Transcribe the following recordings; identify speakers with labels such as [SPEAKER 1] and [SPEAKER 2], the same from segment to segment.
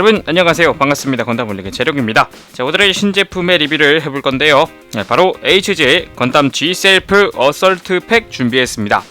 [SPEAKER 1] 여러분 안녕하세요. 반갑습니다. 건담 올리기 재력입니다. 자 오늘의 신제품의 리뷰를 해볼 건데요. 네, 바로 HG 건담 G 셀프 어설트 팩 준비했습니다.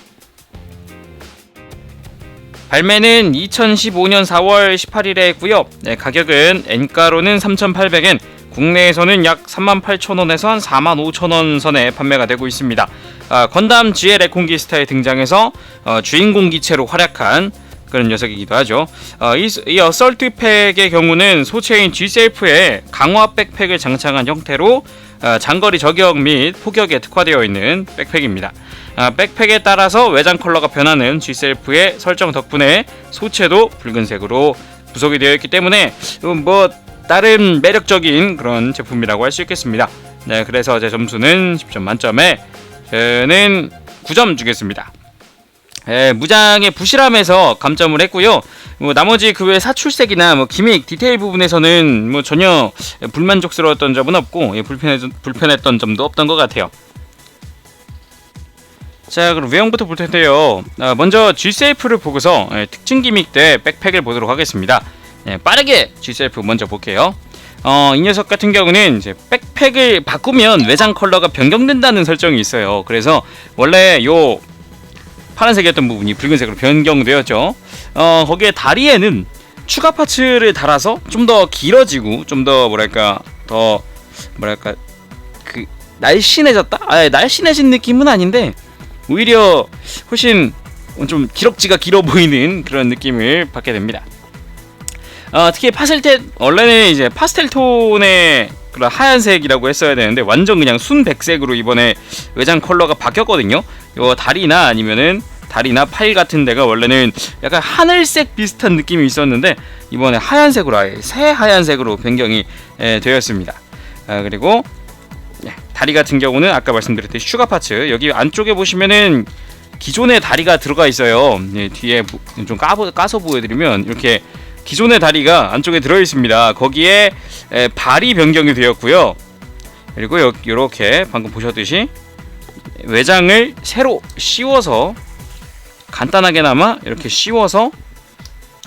[SPEAKER 1] 발매는 2015년 4월 18일에 했고요. 네, 가격은 엔가로는 3,800엔 국내에서는 약 38,000원에서 한 45,000원 선에 판매가 되고 있습니다. 아, 건담 GL 레콘기스타에 등장해서 어, 주인공 기체로 활약한 그런 녀석이기도 하죠. 어, 이, 이 어설트 팩의 경우는 소체인 G셀프에 강화 백팩을 장착한 형태로 어, 장거리 저격 및 포격에 특화되어 있는 백팩입니다. 아, 백팩에 따라서 외장 컬러가 변하는 G셀프의 설정 덕분에 소체도 붉은색으로 구성이 되어 있기 때문에 음, 뭐 다른 매력적인 그런 제품이라고 할 수 있겠습니다. 네, 그래서 제 점수는 10점 만점에 저는 9점 주겠습니다. 예, 무장의 부실함에서 감점을 했고요. 뭐 나머지 그 외 사출색이나 뭐 기믹 디테일 부분에서는 뭐 전혀 불만족스러웠던 점은 없고 예, 불편했, 불편했던 점도 없던 것 같아요. 자 그럼 외형부터 볼 텐데요. 아, 먼저 G셀프를 보고서 예, 특징 기믹 때 백팩을 보도록 하겠습니다. 예, 빠르게 G셀프 먼저 볼게요. 어, 이 녀석 같은 경우는 이제 백팩을 바꾸면 외장 컬러가 변경된다는 설정이 있어요. 그래서 원래 요 파란색이었던 부분이 붉은색으로 변경되었죠. 어, 거기에 다리에는 추가 파츠를 달아서 좀 더 길어지고 좀 더 뭐랄까 더 뭐랄까 그 날씬해졌다? 아, 날씬해진 느낌은 아닌데 오히려 훨씬 좀 기럭지가 길어 보이는 그런 느낌을 받게 됩니다. 어, 특히 파스텔 원래는 이제 파스텔 톤의 그런 하얀색이라고 했어야 되는데 완전 그냥 순백색으로 이번에 외장 컬러가 바뀌었거든요. 요 다리나 아니면은 다리나 팔 같은 데가 원래는 약간 하늘색 비슷한 느낌이 있었는데 이번에 하얀색으로 아예 새 하얀색으로 변경이 예, 되었습니다. 아, 그리고 예, 다리 같은 경우는 아까 말씀드렸듯이 슈가 파츠 여기 안쪽에 보시면은 기존의 다리가 들어가 있어요. 예, 뒤에 부- 좀 까보, 까서 보여드리면 이렇게 기존의 다리가 안쪽에 들어 있습니다. 거기에 에, 발이 변경이 되었고요. 그리고 요, 요렇게 방금 보셨듯이 외장을 새로 씌워서 간단하게나마 이렇게 씌워서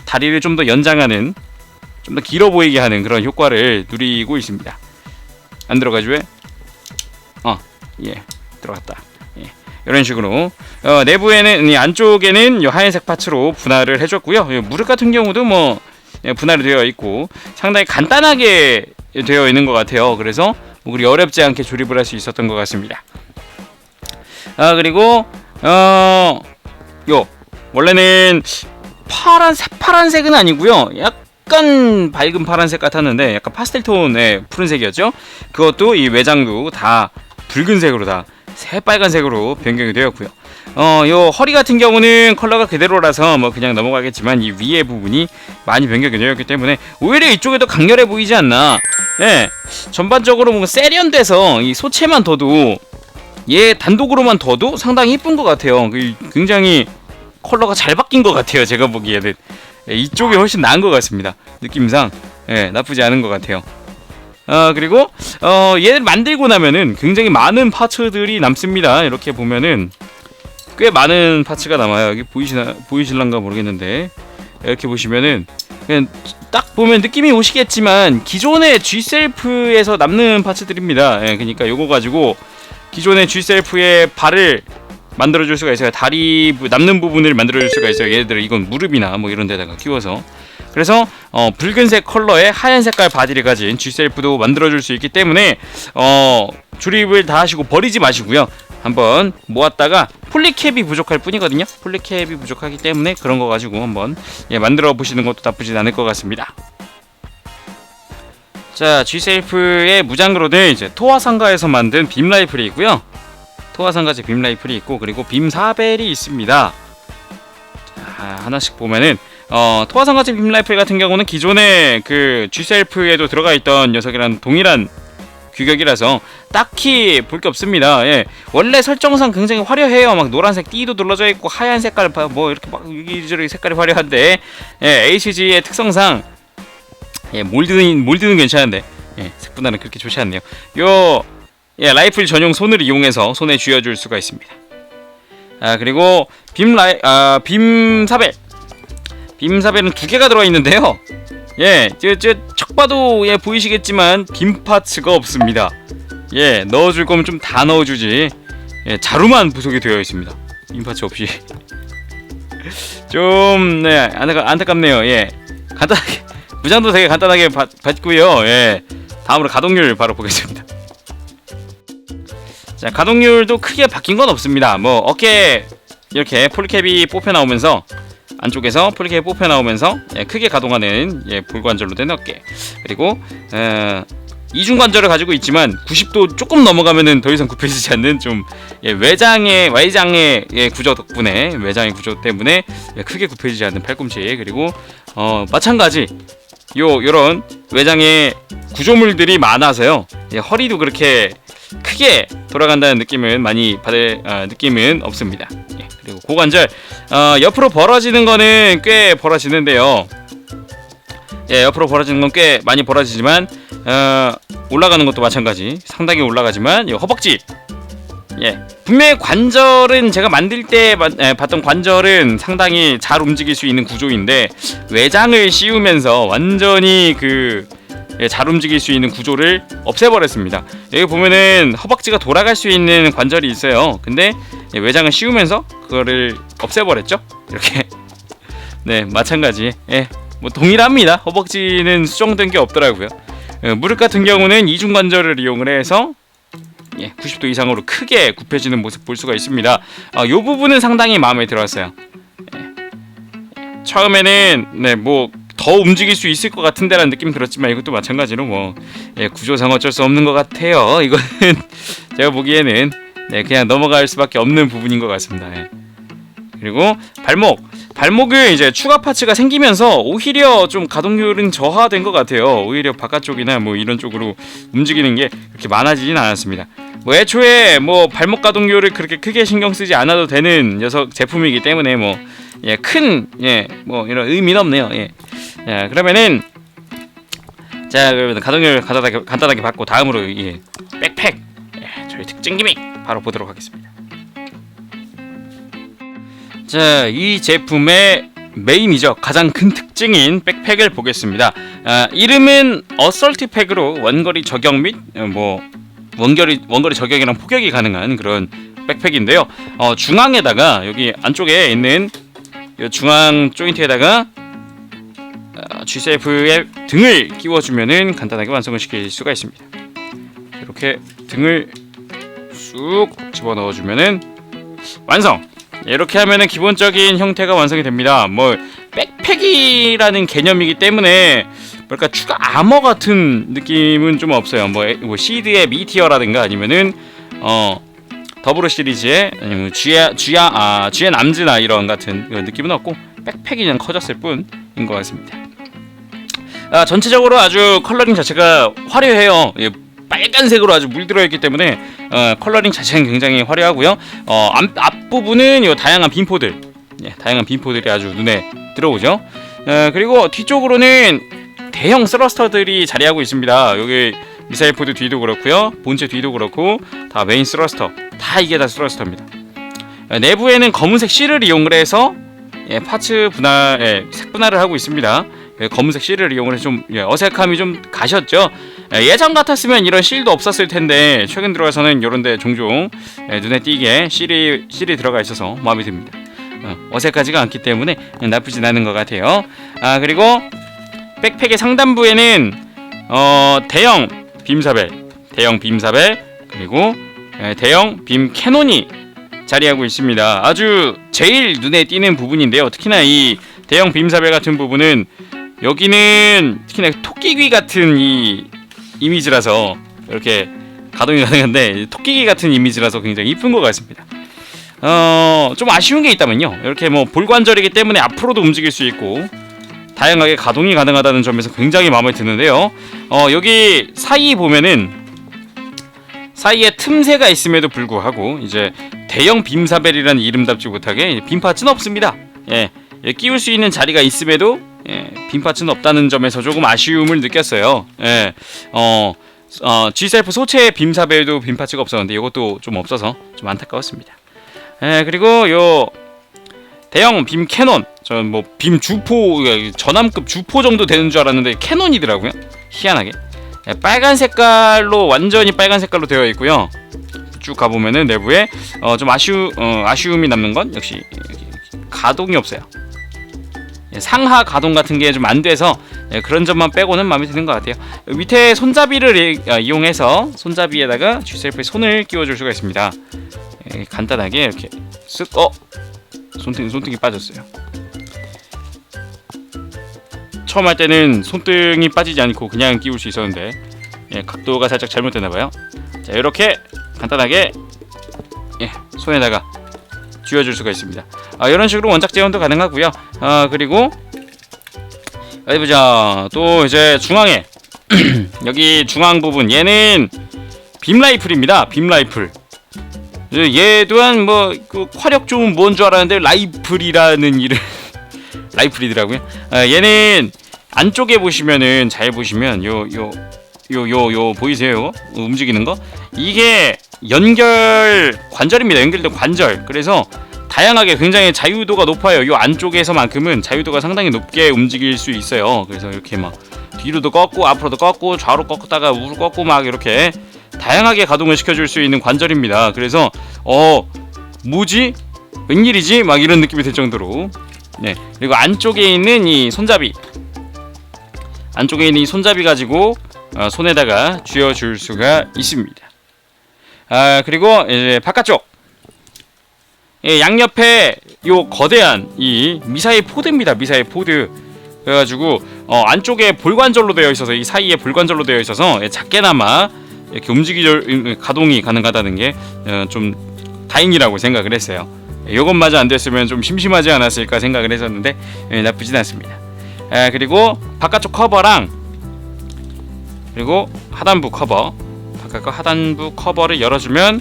[SPEAKER 1] 다리를 좀 더 연장하는 좀 더 길어 보이게 하는 그런 효과를 누리고 있습니다. 안 들어가지 왜? 어, 예, 들어갔다. 예, 이런 식으로 어, 내부에는 이 안쪽에는 이 하얀색 파츠로 분할을 해줬고요. 이 무릎 같은 경우도 뭐 예, 분할이 되어 있고 상당히 간단하게 되어 있는 것 같아요. 그래서 뭐 그리 어렵지 않게 조립을 할 수 있었던 것 같습니다. 아 그리고 어 요 원래는 파란 새파란색은 아니고요. 약간 밝은 파란색 같았는데 약간 파스텔 톤의 푸른색이었죠. 그것도 이 외장도 다 붉은색으로 다 새빨간색으로 변경이 되었고요. 어, 요 허리 같은 경우는 컬러가 그대로라서 뭐 그냥 넘어가겠지만 이 위에 부분이 많이 변경이 되었기 때문에 오히려 이쪽에 더 강렬해 보이지 않나. 예. 전반적으로 뭔가 세련돼서 이 소체만 둬도 얘 단독으로만 둬도 상당히 이쁜 것 같아요. 그 굉장히 컬러가 잘 바뀐 것 같아요. 제가 보기에는 예, 이쪽이 훨씬 나은 것 같습니다. 느낌상 예, 나쁘지 않은 것 같아요. 어 그리고 어 얘를 만들고 나면은 굉장히 많은 파츠들이 남습니다. 이렇게 보면은 꽤 많은 파츠가 남아요. 여기 보이시나 보이실란가 모르겠는데 이렇게 보시면은 그냥 딱 보면 느낌이 오시겠지만 기존의 G 셀프에서 남는 파츠들입니다. 예, 그러니까 요거 가지고 기존의 G 셀프의 발을 만들어줄 수가 있어요. 다리 부- 남는 부분을 만들어줄 수가 있어요. 예를 들어 이건 무릎이나 뭐 이런 데다가 끼워서 그래서 어, 붉은색 컬러의 하얀 색깔 바디를 가진 G 셀프도 만들어줄 수 있기 때문에 어, 조립을 다 하시고 버리지 마시고요. 한번 모았다가 폴리캡이 부족할 뿐이거든요. 폴리캡이 부족하기 때문에 그런 거 가지고 한번 예, 만들어 보시는 것도 나쁘진 않을 것 같습니다. 자, G셀프의 무장으로는 이제 토화 상가에서 만든 빔 라이플이 있고요. 토화 상가제 빔 라이플이 있고 그리고 빔 사벨이 있습니다. 자, 하나씩 보면은 어, 토화 상가제 빔 라이플 같은 경우는 기존의 그 G셀프에도 들어가 있던 녀석이랑 동일한 규격이라서 딱히 볼 게 없습니다. 예. 원래 설정상 굉장히 화려해요. 막 노란색 띠도 둘러져 있고 하얀 색깔 봐- 뭐 이렇게 막 이리저리 색깔이 화려한데 예, HG의 특성상 예, 몰드는 몰드는 괜찮은데 예, 색분할은 그렇게 좋지 않네요. 요 예, 라이플 전용 손을 이용해서 손에 쥐어줄 수가 있습니다. 아 그리고 빔 라이 아빔 사벨 빔 사벨은 두 개가 들어 있는데요. 예, 저저척 봐도 예 보이시겠지만 빔 파츠가 없습니다. 예, 넣어줄 거면 좀 다 넣어주지. 예, 자루만 부속이 되어 있습니다. 빔 파츠 없이. 좀, 네, 안타깝, 안타깝네요. 예, 간단하게 무장도 되게 간단하게 받, 받고요. 예, 다음으로 가동률 바로 보겠습니다. 자, 가동률도 크게 바뀐 건 없습니다. 뭐 어깨 이렇게 폴캡이 뽑혀 나오면서 안쪽에서 폴캡이 뽑혀 나오면서 예, 크게 가동하는 예, 볼관절로 된 어깨 그리고 에, 이중 관절을 가지고 있지만 90도 조금 넘어가면은 더 이상 굽혀지지 않는 좀 예, 외장의 외장의 예, 구조 덕분에 외장의 구조 때문에 예, 크게 굽혀지지 않는 팔꿈치 그리고 어, 마찬가지 요 요런 외장의 구조물들이 많아서요 예, 허리도 그렇게 크게 돌아간다는 느낌은 많이 받을 어, 느낌은 없습니다. 예, 그리고 고관절 어, 옆으로 벌어지는 거는 꽤 벌어지는데요. 예, 옆으로 벌어지는 건 꽤 많이 벌어지지만 어, 올라가는 것도 마찬가지 상당히 올라가지만 이 허벅지 예 분명히 관절은 제가 만들 때 마- 에, 봤던 관절은 상당히 잘 움직일 수 있는 구조인데 외장을 씌우면서 완전히 그 예, 잘 움직일 수 있는 구조를 없애버렸습니다. 여기 보면은 허벅지가 돌아갈 수 있는 관절이 있어요. 근데 예, 외장을 씌우면서 그거를 없애버렸죠. 이렇게 네 마찬가지. 예, 뭐 동일합니다. 허벅지는 수정된 게 없더라고요. 예, 무릎 같은 경우는 이중 관절을 이용을 해서 예, 90도 이상으로 크게 굽혀지는 모습 볼 수가 있습니다. 아, 요 부분은 상당히 마음에 들었어요. 예. 처음에는 네, 뭐 더 움직일 수 있을 것 같은데라는 느낌 들었지만 이것도 마찬가지로 뭐 예, 구조상 어쩔 수 없는 것 같아요. 이거는 제가 보기에는 네, 그냥 넘어갈 수밖에 없는 부분인 것 같습니다. 예. 그리고 발목 발목을 이제 추가 파츠가 생기면서 오히려 좀 가동률은 저하된 것 같아요. 오히려 바깥쪽이나 뭐 이런 쪽으로 움직이는 게 그렇게 많아지진 않았습니다. 뭐 애초에 뭐 발목 가동률을 그렇게 크게 신경 쓰지 않아도 되는 녀석 제품이기 때문에 뭐 예, 큰 예, 뭐 이런 의미는 없네요. 예. 자, 그러면은 자, 그러면 가동률 간단하게 간단하게 받고 다음으로 이 백팩 예, 저희 특징 기믹 바로 보도록 하겠습니다. 자, 이 제품의 메인이죠. 가장 큰 특징인 백팩을 보겠습니다. 아, 이름은 어설트 팩으로 원거리 저격 및 뭐 원거리 원거리 저격이랑 포격이 가능한 그런 백팩인데요. 어, 중앙에다가 여기 안쪽에 있는 이 중앙 조인트에다가 어, G셀프의 등을 끼워주면은 간단하게 완성을 시킬 수가 있습니다. 이렇게 등을 쑥 집어 넣어주면은 완성. 이렇게 하면은 기본적인 형태가 완성이 됩니다. 뭐 백팩이라는 개념이기 때문에 뭐랄까 추가 아머 같은 느낌은 좀 없어요. 뭐, 에- 뭐 시드의 미티어라든가 아니면은 어 더블로 시리즈의 아니면 쥐야 쥐야 아 쥐의 남즈나 이런 같은 느낌은 없고 백팩이 그냥 커졌을 뿐인 것 같습니다. 아, 전체적으로 아주 컬러링 자체가 화려해요. 예, 빨간색으로 아주 물들어 있기 때문에 어, 컬러링 자체는 굉장히 화려하고요. 어, 앞, 앞부분은 요 다양한 빈포들, 예, 다양한 빈포들이 아주 눈에 들어오죠. 어, 그리고 뒤쪽으로는 대형 스러스터들이 자리하고 있습니다. 여기 미사일 포드 뒤도 그렇고요, 본체 뒤도 그렇고 다 메인 스러스터, 다 이게 다 스러스터입니다. 어, 내부에는 검은색 실을 이용을 해서 예, 파츠 분할, 예, 색 분할을 하고 있습니다. 예, 검은색 실을 이용을 좀 예, 어색함이 좀 가셨죠. 예, 예전 같았으면 이런 실도 없었을 텐데 최근 들어와서는 이런데 종종 예, 눈에 띄게 실이 실이 들어가 있어서 마음에 듭니다. 어, 어색하지가 않기 때문에 나쁘진 않은 것 같아요. 아 그리고 백팩의 상단부에는 어, 대형 빔사벨, 대형 빔사벨 그리고 예, 대형 빔 캐논이 자리하고 있습니다. 아주 제일 눈에 띄는 부분인데요. 특히나 이 대형 빔사벨 같은 부분은 여기는 특히나 토끼귀 같은 이 이미지라서 이렇게 가동이 가능한데 토끼귀 같은 이미지라서 굉장히 이쁜 것 같습니다. 어, 좀 아쉬운 게 있다면요. 이렇게 뭐 볼관절이기 때문에 앞으로도 움직일 수 있고 다양하게 가동이 가능하다는 점에서 굉장히 마음에 드는데요. 어, 여기 사이 보면은 사이에 틈새가 있음에도 불구하고 이제 대형 빔사벨이라는 이름답지 못하게 빔 파츠는 없습니다. 예, 예, 끼울 수 있는 자리가 있음에도 예, 빔 파츠는 없다는 점에서 조금 아쉬움을 느꼈어요. 예, 어, 어, G셀프 소체 빔사벨도 빔 파츠가 없었는데 이것도 좀 없어서 좀 안타까웠습니다. 예, 그리고 요 대형 빔 캐논. 저는 뭐 빔 주포 전함급 주포 정도 되는 줄 알았는데 캐논이더라고요. 희한하게. 예, 빨간 색깔로 완전히 빨간 색깔로 되어 있고요. 쭉 가보면은 내부에 어, 좀 아쉬우 어, 아쉬움이 남는 건 역시 가동이 없어요. 예, 상하 가동 같은 게 좀 안 돼서 예, 그런 점만 빼고는 마음에 드는 것 같아요. 밑에 손잡이를 이- 어, 이용해서 손잡이에다가 G셀프에 손을 끼워줄 수가 있습니다. 예, 간단하게 이렇게 쓱 어? 손등, 손등이 빠졌어요. 처음 할 때는 손등이 빠지지 않고 그냥 끼울 수 있었는데 예, 각도가 살짝 잘못됐나 봐요. 자 이렇게 간단하게 예, 손에다가 쥐어줄 수가 있습니다 아, 이런 식으로 원작 재현도 가능하고요 아, 그리고 어디 보자 또 이제 중앙에 여기 중앙 부분 얘는 빔 라이플입니다 빔 라이플 얘 또한 뭐그 화력 좋은 뭔 줄 알았는데 라이플이라는 이름 라이플이더라고요. 아, 얘는 안쪽에 보시면은 잘 보시면 요 요 요 요 요 보이세요? 움직이는 거? 이게 연결 관절입니다. 연결된 관절. 그래서 다양하게 굉장히 자유도가 높아요. 요 안쪽에서만큼은 자유도가 상당히 높게 움직일 수 있어요. 그래서 이렇게 막 뒤로도 꺾고 앞으로도 꺾고 좌로 꺾다가 우로 꺾고 막 이렇게 다양하게 가동을 시켜줄 수 있는 관절입니다. 그래서 어 뭐지? 웬일이지? 막 이런 느낌이 들 정도로 네 그리고 안쪽에 있는 이 손잡이 안쪽에 있는 이 손잡이 가지고 어, 손에다가 쥐어줄 수가 있습니다. 아 그리고 이제 바깥쪽 예, 양옆에 요 거대한 이 미사일 포드입니다. 미사일 포드 그래가지고 어, 안쪽에 볼관절로 되어 있어서 이 사이에 볼관절로 되어 있어서 예, 작게나마 이렇게 움직이 가동이 가능하다는 게좀 다행이라고 생각을 했어요. 예, 요것마저 안 됐으면 좀 심심하지 않았을까 생각을 했었는데 예, 나쁘진 않습니다. 아, 그리고 바깥쪽 커버랑 그리고 하단부 커버 바깥 하단부 커버를 열어주면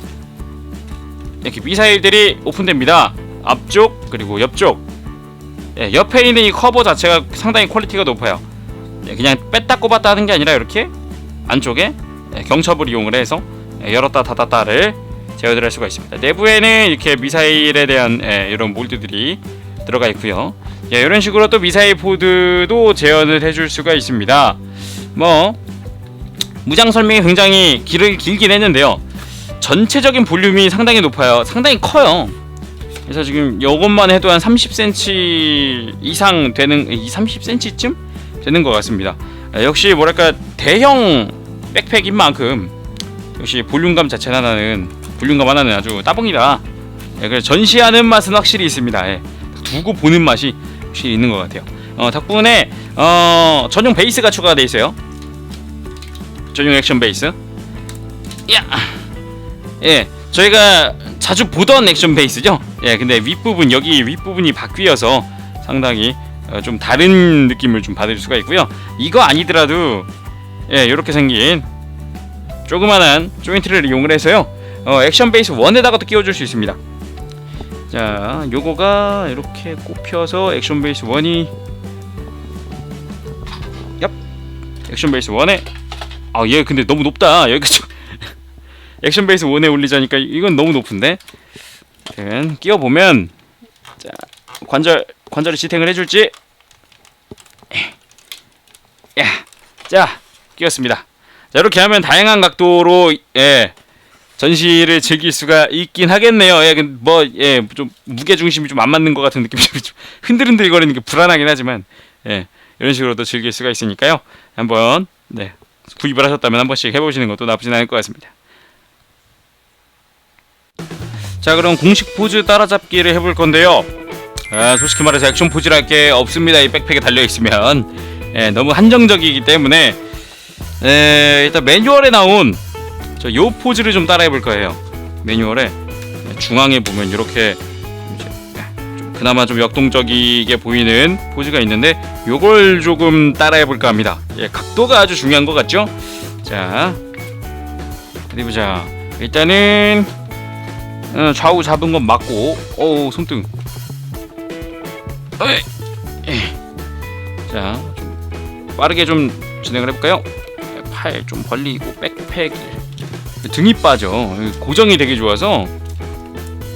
[SPEAKER 1] 이렇게 미사일들이 오픈됩니다. 앞쪽 그리고 옆쪽 예, 옆에 있는 이 커버 자체가 상당히 퀄리티가 높아요. 예, 그냥 뺐다 꼽았다 하는 게 아니라 이렇게 안쪽에 예, 경첩을 이용을 해서 예, 열었다 닫았다를 제어를 할 수가 있습니다. 내부에는 이렇게 미사일에 대한 예, 이런 몰드들이 들어가 있고요. 예, 이런 식으로 또 미사일 포드도 재현을 해줄 수가 있습니다. 뭐 무장 설명이 굉장히 길, 길긴 했는데요. 전체적인 볼륨이 상당히 높아요. 상당히 커요. 그래서 지금 이것만 해도 한 30cm 이상 되는 2, 30cm쯤 되는 것 같습니다. 예, 역시 뭐랄까 대형 백팩인 만큼 역시 볼륨감 자체는 하나는 볼륨감 하나는 아주 따봉이다. 예, 그래서 전시하는 맛은 확실히 있습니다. 예, 두고 보는 맛이 확실히 있는 것 같아요. 어, 덕분에 어, 전용 베이스가 추가돼 있어요. 전용 액션 베이스. 야, 예, 저희가 자주 보던 액션 베이스죠. 예, 근데 윗 부분 여기 윗 부분이 바뀌어서 상당히 어, 좀 다른 느낌을 좀 받을 수가 있고요. 이거 아니더라도 예, 이렇게 생긴 조그만한 조인트를 이용을 해서요. 어, 액션 베이스 1에다가도 끼워줄 수 있습니다. 자, 요거가 이렇게 꼽혀서 액션 베이스 1이 얍 액션 베이스 1에 아, 얘 근데 너무 높다. 여기가 좀 액션 베이스 1에 올리자니까 이건 너무 높은데. 그러면 끼워 보면 자, 관절 관절이 지탱을 해 줄지. 야. 자, 끼웠습니다. 자, 이렇게 하면 다양한 각도로 예. 전시를 즐길 수가 있긴 하겠네요. 예, 뭐, 예, 좀 무게 중심이 좀 안 맞는 것 같은 느낌이 좀 흔들흔들거리는 게 불안하긴 하지만, 예, 이런 식으로도 즐길 수가 있으니까요. 한번 네 구입을 하셨다면 한 번씩 해보시는 것도 나쁘진 않을 것 같습니다. 자, 그럼 공식 포즈 따라잡기를 해볼 건데요. 아, 솔직히 말해서 액션 포즈랄 게 없습니다. 이 백팩에 달려 있으면 예, 너무 한정적이기 때문에 에, 일단 매뉴얼에 나온 저 요 포즈를 좀 따라해 볼 거예요. 매뉴얼에 중앙에 보면 이렇게 그나마 좀 역동적이게 보이는 포즈가 있는데 요걸 조금 따라해 볼까 합니다. 예, 각도가 아주 중요한 것 같죠? 자, 어디 보자. 일단은 어, 좌우 잡은 건 맞고, 어우 손등. 어이. 예. 자, 좀 빠르게 좀 진행을 해볼까요? 팔 좀 벌리고 백팩 등이 빠져 고정이 되게 좋아서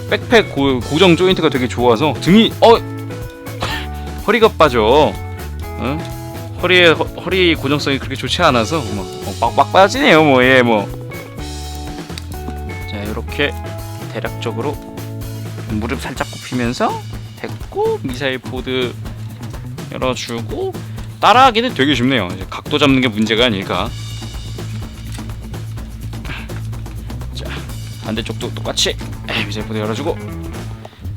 [SPEAKER 1] 백팩 고, 고정 조인트가 되게 좋아서 등이 어 허리가 빠져. 어? 허리에 허, 허리 고정성이 그렇게 좋지 않아서 뭐빡빡 빠지네요. 뭐 예 뭐. 자 이렇게 대략적으로 무릎 살짝 굽히면서 됐고 미사일 포드 열어주고 따라하기는 되게 쉽네요. 각도 잡는 게 문제가 아닐까. 자 반대쪽도 똑같이 포드 열어주고.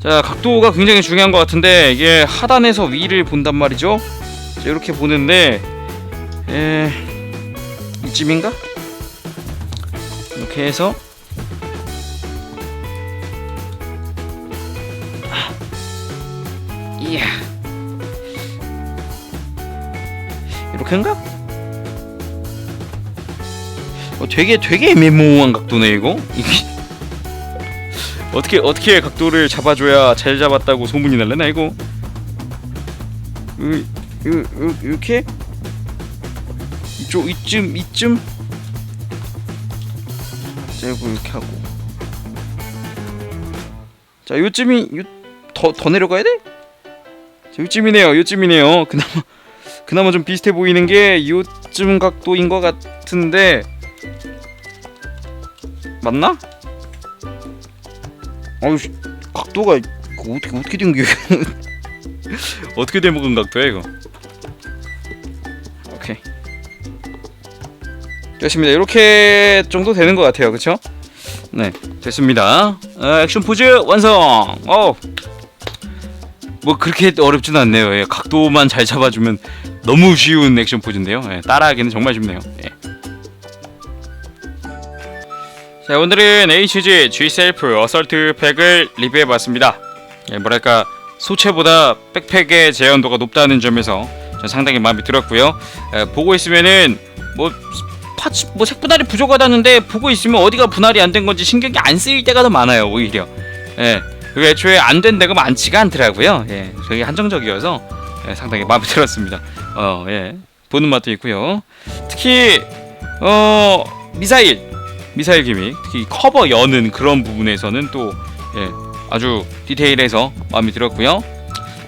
[SPEAKER 1] 자 각도가 굉장히 중요한 것 같은데 이게 하단에서 위를 본단 말이죠. 자, 이렇게 보는데 에 이쯤인가? 이렇게 해서 아. 이야 이렇게인가? 어, 되게 되게 애매모호한 각도네 이거. 어떻게 어떻게 각도를 잡아줘야 잘 잡았다고 소문이 날래나 이거? 이, 이, 이, 이렇게 이쪽 이쯤 이쯤 자 이거 이렇게 하고 자 요쯤이 더더 내려가야 돼? 자 요쯤이네요 요쯤이네요 그나마 그나마 좀 비슷해 보이는 게 요쯤 각도인 것 같은데 맞나? 아유 씨, 각도가 어떻게 어떻게 된 게? 어떻게 된 먹은 각도야 이거? 오케이 됐습니다. 이렇게 정도 되는 것 같아요, 그렇죠? 네, 됐습니다. 어, 액션 포즈 완성. 어, 뭐 그렇게 어렵진 않네요. 예, 각도만 잘 잡아주면 너무 쉬운 액션 포즈인데요. 예, 따라하기는 정말 쉽네요. 예. 자 오늘은 HG G 셀프 어설트 팩을 리뷰해봤습니다. 예, 뭐랄까 소체보다 백팩의 제한도가 높다는 점에서 전 상당히 마음에 들었고요. 예, 보고 있으면은 뭐 파츠 뭐 색분할이 부족하다는데 보고 있으면 어디가 분할이 안 된 건지 신경이 안 쓰일 때가 더 많아요 오히려. 예, 그 애초에 안 된 데가 많지가 않더라고요. 예, 되게 한정적이어서 예, 상당히 마음에 들었습니다. 어, 예, 보는 맛도 있고요. 특히 어 미사일 미사일 기믹 특히 커버 여는 그런 부분에서는 또 예, 아주 디테일해서 마음에 들었고요.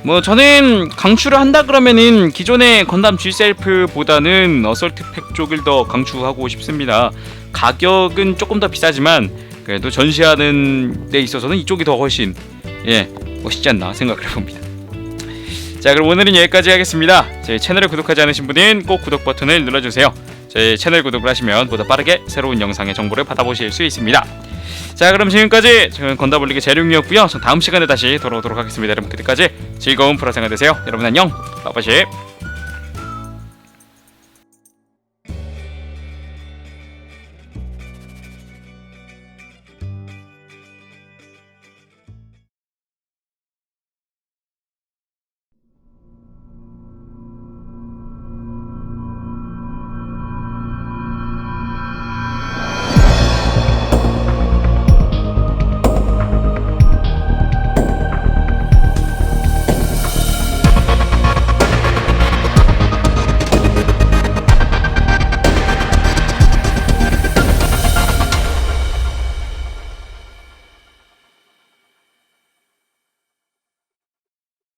[SPEAKER 1] 뭐 저는 강추를 한다 그러면은 기존의 건담 G 셀프보다는 어설트 팩 쪽을 더 강추하고 싶습니다. 가격은 조금 더 비싸지만 그래도 전시하는 데 있어서는 이쪽이 더 훨씬 예 멋있지 않나 생각을 해봅니다. 자 그럼 오늘은 여기까지 하겠습니다. 제 채널을 구독하지 않으신 분은 꼭 구독 버튼을 눌러주세요. 제 채널 구독을 하시면 보다 빠르게 새로운 영상의 정보를 받아보실 수 있습니다. 자 그럼 지금까지 저는 건담올리기 재룡이었고요. 전 다음 시간에 다시 돌아오도록 하겠습니다. 여러분 그때까지 즐거운 프로 생활 되세요. 여러분 안녕. 빠빠시.